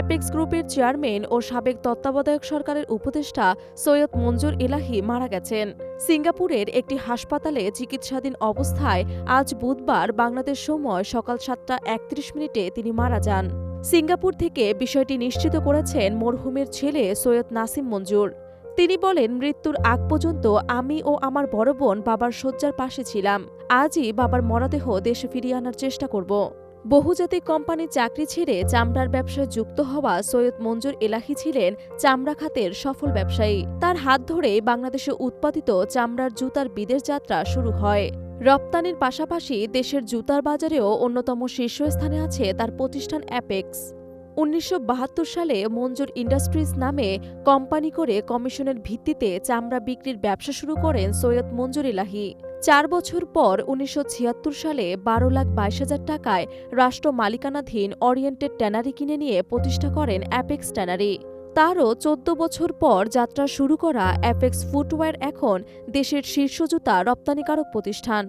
Apex গ্রুপের chairman ও সাবেক তত্ত্বাবধায়ক সরকারের উপদেষ্টা সৈয়দ মঞ্জুর ইলাহি মারা গেছেন। সিঙ্গাপুরের একটি হাসপাতালে চিকিৎসাধীন অবস্থায় আজ বুধবার বাংলাদেশ সময় সকাল সাতটা একত্রিশ মিনিটে তিনি মারা যান। সিঙ্গাপুর থেকে বিষয়টি নিশ্চিত করেছেন মরহুমের ছেলে সৈয়দ নাসিম মঞ্জুর। তিনি বলেন, মৃত্যুর আগ পর্যন্ত আমি ও আমার বড় বোন বাবার শয্যার পাশে ছিলাম। আজই বাবার মরদেহ দেশে ফিরিয়ে আনার চেষ্টা করব। বহুজাতিক কোম্পানির চাকরি ছেড়ে চামড়ার ব্যবসায় যুক্ত হওয়া সৈয়দ মঞ্জুর এলাহি ছিলেন চামড়া খাতের সফল ব্যবসায়ী। তার হাত ধরে বাংলাদেশে উৎপাদিত চামড়ার জুতার বিদেশ যাত্রা শুরু হয়। রপ্তানির পাশাপাশি দেশের জুতার বাজারেও অন্যতম শীর্ষস্থানে আছে তার প্রতিষ্ঠান অ্যাপেক্স উনিশশো বাহাত্তর সালে মঞ্জুর ইন্ডাস্ট্রিজ নামে কোম্পানি করে কমিশনের ভিত্তিতে চামড়া বিক্রির ব্যবসা শুরু করেন সৈয়দ মঞ্জুর ইলাহি চার বছর পর উনিশশো ছিয়াত্তর সালে বারো লাখ বাইশ হাজার টাকায় রাষ্ট্র মালিকানাধীন অরিয়েন্টেড ট্যানারি কিনে নিয়ে প্রতিষ্ঠা করেন অ্যাপেক্স ট্যানারি। তারও চোদ্দ বছর পর যাত্রা শুরু করা অ্যাপেক্স ফুটওয়্যার এখন দেশের শীর্ষ জুতা রপ্তানিকারক প্রতিষ্ঠান।